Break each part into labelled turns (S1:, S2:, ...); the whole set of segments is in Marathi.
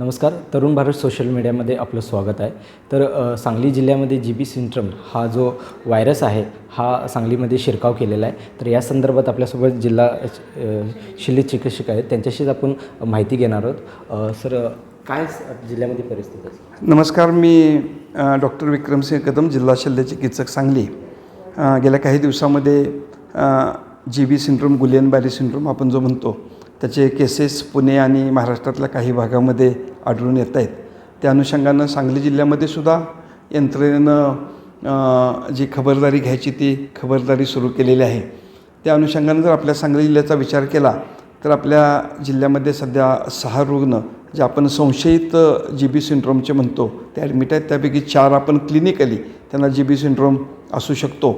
S1: नमस्कार तरुण भारत सोशल मीडियामध्ये आपलं स्वागत आहे. तर सांगली जिल्ह्यामध्ये जी बी सिंट्रम हा जो व्हायरस आहे हा सांगलीमध्ये शिरकाव केलेला आहे. तर या संदर्भात आपल्यासोबत जिल्हा शल्य चिकित्सक आहेत. त्यांच्याशीच आपण माहिती घेणार आहोत. सर काय जिल्ह्यामध्ये परिस्थिती आहे?
S2: नमस्कार मी डॉक्टर विक्रमसिंह कदम जिल्हा शल्य चिकित्सक सांगली. गेल्या काही दिवसामध्ये जी बी सिंड्रोम गुलियन बारी सिंड्रोम आपण जो म्हणतो त्याचे केसेस पुणे आणि महाराष्ट्रातल्या काही भागामध्ये आढळून येत आहेत. त्या अनुषंगानं सांगली जिल्ह्यामध्ये सुद्धा यंत्रणेनं जी खबरदारी घ्यायची ती खबरदारी सुरू केलेली आहे. त्या अनुषंगानं जर आपल्या सांगली जिल्ह्याचा विचार केला तर आपल्या जिल्ह्यामध्ये सध्या सहा रुग्ण जे आपण संशयित जी बी सिंड्रोमचे म्हणतो ते ॲडमिट आहेत. त्यापैकी चार आपण क्लिनिकली त्यांना जी बी सिंड्रोम असू शकतो.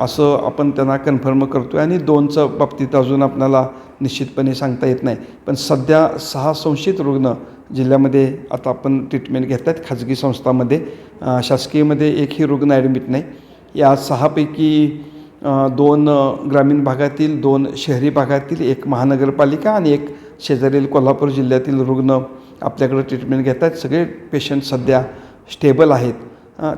S2: असं आपण त्यांना कन्फर्म करतो आहे आणि दोनचं बाबतीत अजून आपल्याला निश्चितपणे सांगता येत नाही. पण सध्या सहा संशयित रुग्ण जिल्ह्यामध्ये आता आपण ट्रीटमेंट घेत आहेत खाजगी संस्थांमध्ये शासकीयमध्ये एकही रुग्ण ॲडमिट नाही. या सहापैकी दोन ग्रामीण भागातील दोन शहरी भागातील एक महानगरपालिका आणि एक शेजारील कोल्हापूर जिल्ह्यातील रुग्ण आपल्याकडे ट्रीटमेंट घेत आहेत सगळे पेशंट सध्या स्टेबल आहेत.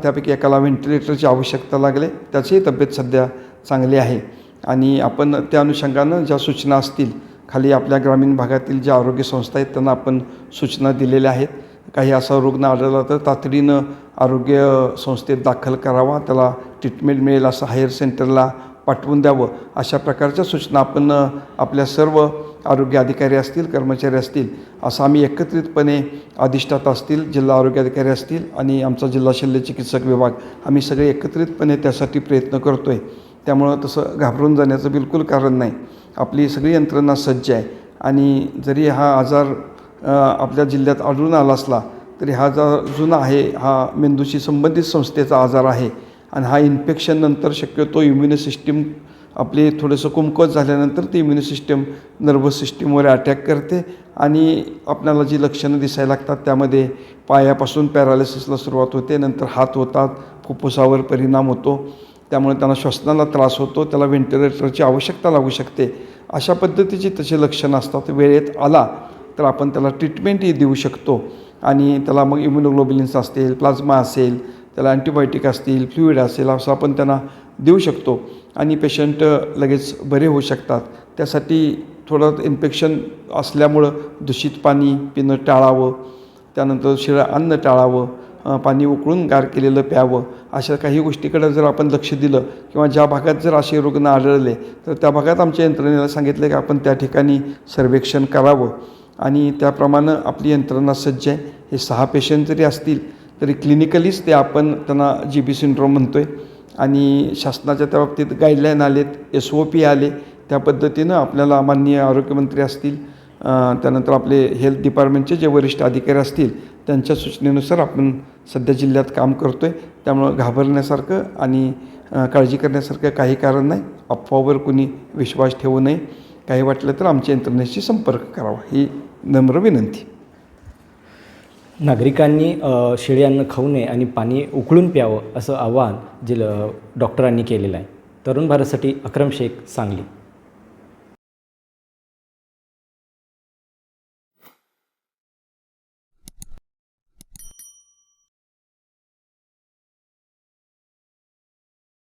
S2: त्यापैकी एकाला व्हेंटिलेटरची आवश्यकता लागले. त्याचीही तब्येत सध्या चांगली आहे. आणि आपण त्या अनुषंगानं ज्या सूचना असतील खाली आपल्या ग्रामीण भागातील ज्या आरोग्य संस्था आहेत त्यांना आपण सूचना दिलेल्या आहेत. काही असा रुग्ण आढळला तर तातडीनं आरोग्य संस्थेत दाखल करावा त्याला ट्रीटमेंट मिळेल असं हायर सेंटरला पाठवून द्यावं. अशा प्रकारच्या सूचना आपण आपल्या सर्व आरोग्य अधिकारी असतील कर्मचारी असतील असं आम्ही एकत्रितपणे अधिष्ठाता असतील जिल्हा आरोग्य अधिकारी असतील आणि आमचा जिल्हा शल्य चिकित्सक विभाग आम्ही सगळे एकत्रितपणे त्यासाठी प्रयत्न करतो आहे त्यामुळं तसं घाबरून जाण्याचं बिलकुल कारण नाही. आपली सगळी यंत्रणा सज्ज आहे. आणि जरी हा आजार आपल्या जिल्ह्यात आढळून आला असला तरी हा जो जुना आहे हा मेंदूशी संबंधित संस्थेचा आजार आहे. आणि हा इन्फेक्शन नंतर शक्यतो इम्युन सिस्टीम आपली थोडंसं कुमकत झाल्यानंतर ती इम्युन सिस्टीम नर्वस सिस्टीमवर अटॅक करते. आणि आपल्याला जी लक्षणं दिसायला लागतात त्यामध्ये पायापासून पॅरालिसिसला सुरुवात होते नंतर हात होतात फुफ्फुसावर परिणाम होतो. त्यामुळे त्यांना श्वसनाला त्रास होतो त्याला व्हेंटिलेटरची आवश्यकता लागू शकते. अशा पद्धतीची तशी लक्षणं असतात. वेळेत आला तर आपण त्याला ट्रीटमेंटही देऊ शकतो. आणि त्याला मग इम्युनोग्लोबिलिन्स असतील प्लाझ्मा असेल त्याला अँटीबायोटिक असतील फ्लुईड असेल असं आपण त्यांना देऊ शकतो. आणि पेशंट लगेच बरे होऊ शकतात. त्यासाठी थोडं इन्फेक्शन असल्यामुळं दूषित पाणी पिणं टाळावं. त्यानंतर शिळं अन्न टाळावं. पाणी उकळून गार केलेलं प्यावं अशा काही गोष्टीकडे जर आपण लक्ष दिलं किंवा ज्या भागात जर असे रुग्ण आढळले तर त्या भागात आमच्या यंत्रणेला सांगितलं की आपण त्या ठिकाणी सर्वेक्षण करावं. आणि त्याप्रमाणे आपली यंत्रणा सज्ज आहे. हे सहा पेशंट जरी असतील तरी क्लिनिकलीच ते आपण त्यांना जी बी सिंड्रोम म्हणतो आहे आणि शासनाच्या त्या बाबतीत गाईडलाईन आलेत एस ओ पी आले. त्या पद्धतीनं आपल्याला माननीय आरोग्यमंत्री असतील त्यानंतर आपले हेल्थ डिपार्टमेंटचे जे वरिष्ठ अधिकारी असतील त्यांच्या सूचनेनुसार आपण सध्या जिल्ह्यात काम करतो आहे त्यामुळं घाबरण्यासारखं आणि काळजी करण्यासारखं काही कारण नाही. अफवावर कुणी विश्वास ठेवू नये. काही वाटलं तर आमच्या यंत्रणेशी संपर्क करावा. ही नम्र विनंती.
S1: नागरिकांनी शेळी अन्न खाऊ नये आणि पाणी उकळून प्यावं असं आवाहन जिल डॉक्टरांनी केलेलं आहे. तरुण भारतसाठी अक्रम शेख सांगली.